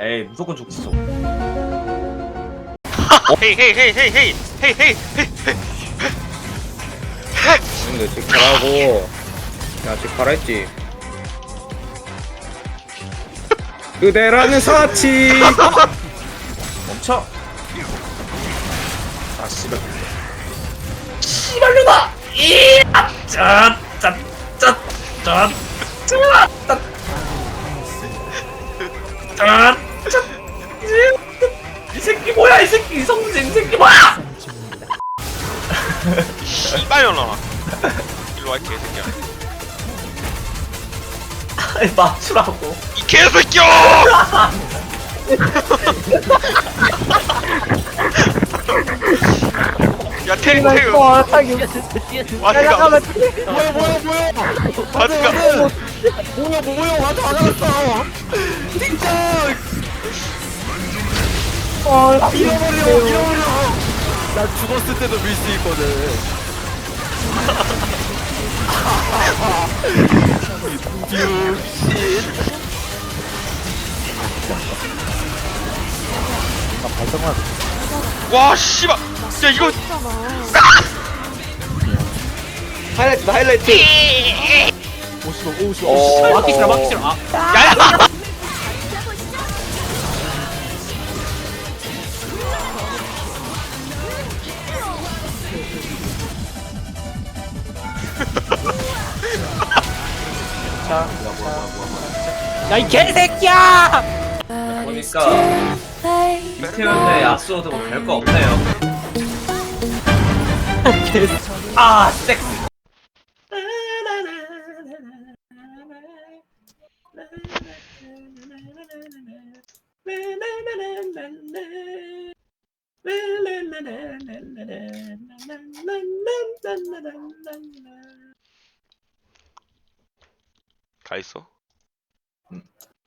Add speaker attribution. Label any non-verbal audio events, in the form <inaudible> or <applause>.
Speaker 1: 에이 무조건 죽지 좀.
Speaker 2: 헤이 헤이 헤이 헤이 헤이 헤이 헤이
Speaker 3: 근데 집 가라고 야집 가라 했지 그대라는 사치
Speaker 1: 멈춰. 아 씨발. 이 새끼 뭐야 이 새끼 이성진 이 새끼 뭐야?
Speaker 2: 씨발년아 일로 와 개새끼야
Speaker 1: 아니 맞추라고.
Speaker 2: 이 개새끼야 <laughs> 야 테리 테리 와드가
Speaker 4: 뭐야 뭐야 뭐야.
Speaker 2: 와드가
Speaker 4: 뭐야 뭐야. 와도 안 왔어 진짜. 잃어버려 잃어버려. 나 죽었을 때도 밀 수 있거든. 뷰씨
Speaker 2: 와 씨발 야 이거
Speaker 3: 하이라이트 하이라이트.
Speaker 1: 어. 막기 싫어 막기 싫어. 아.
Speaker 2: 야야.
Speaker 4: 야이 개새끼야!
Speaker 1: 보니까 이태원에 야스오드 뭐 별거 없네요. 아 섹스.
Speaker 2: 가 있어